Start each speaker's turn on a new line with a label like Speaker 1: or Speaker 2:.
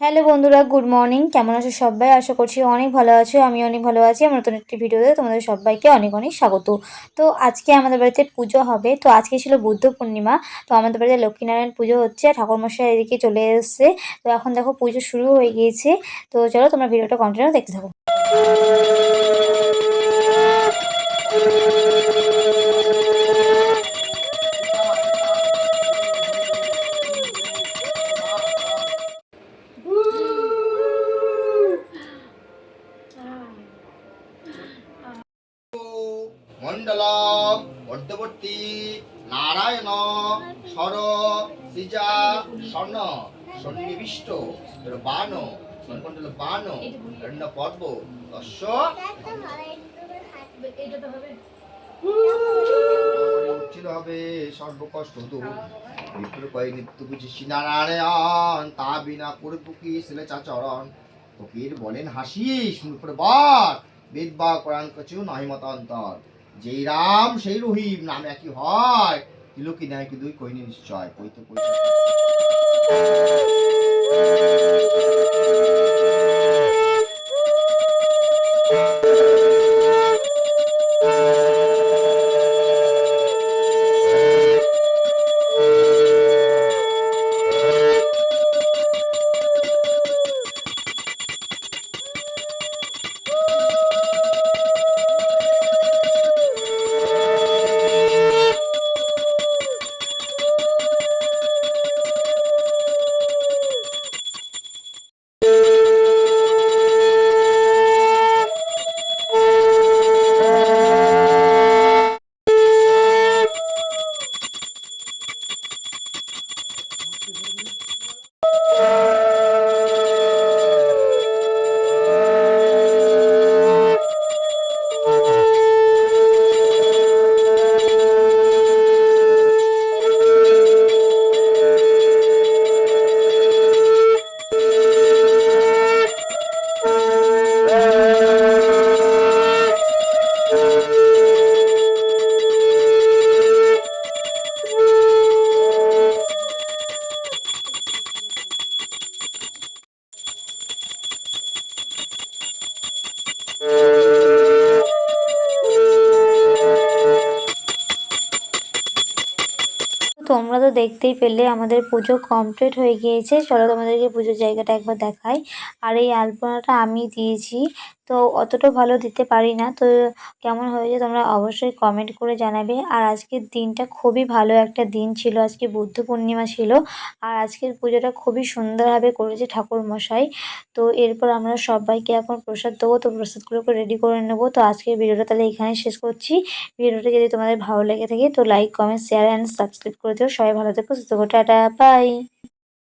Speaker 1: Hello বন্ধুরা, good morning. কেমন আছো সবাই? আশা করছি অনেক ভালো আছো আমি অনেক ভালো আছি। আমার নতুন একটি ভিডিওতে তোমাদের সবাইকে অনেক অনেক স্বাগত। তো আজকে আমাদের বাড়িতে পুজো হবে। তো আজকে ছিল বুদ্ধ পূর্ণিমা। তো আমাদের বাড়িতে লক্ষ্মীনারায়ণ পুজো হচ্ছে। ঠাকুরমশাই এদিকে চলে এসছে। তো এখন দেখো পুজো শুরু হয়ে গিয়েছে। তো চলো তোমরা ভিডিওটা কন্টিনিউ দেখতে থাকো।
Speaker 2: মণ্ডলম, মধ্যবর্তী, নারায়ণ সর সিজা স্বর্ণ, সন্নিবিষ্ট বান সন্মণ্ডল বান রণ্য পর্ব, দস্য। হবে সর্বকষ্ট দূর বিপ্র নিত্য বুঝি নারায়ণ তা বিনা করব কি ছেলে চাচরণ ফকির বলেন, হাসিস মুখের বর বেদ বা কোরআন কচু নহি মতান্তর যেই রাম, সেই রহিম, নাম একই হয়। তিলকি ন্যায় কি দুই কইনি নিশ্চয় কইতে কইতে
Speaker 1: তোমরা তো দেখতেই পেলে আমাদের পুজো কমপ্লিট হয়ে গিয়েছে। চলো তোমাদেরকে পুজোর জায়গাটা একবার দেখাই। আর এই আলপনাটা আমি দিয়েছি। তো অতটা ভালো দিতে পারি না। তো কেমন হয়েছে তোমরা অবশ্যই কমেন্ট করে জানাবে। আর আজকের দিনটা খুবই ভালো একটা দিন ছিল। আজকে বুদ্ধ পূর্ণিমা ছিল। আর আজকের পুজোটা খুবই সুন্দরভাবে করেছে ঠাকুর মশাই। তো এরপর আমরা সবাইকে এখন প্রসাদ দেবো। তো প্রসাদগুলোকে রেডি করে নেব। তো আজকের ভিডিওটা তাহলে এখানে শেষ করছি। ভিডিওটা যদি তোমাদের ভালো লেগে থাকে তো like comment share and subscribe করে দিও। সবাই ভালো থেকো, সুস্থ টাটা বাই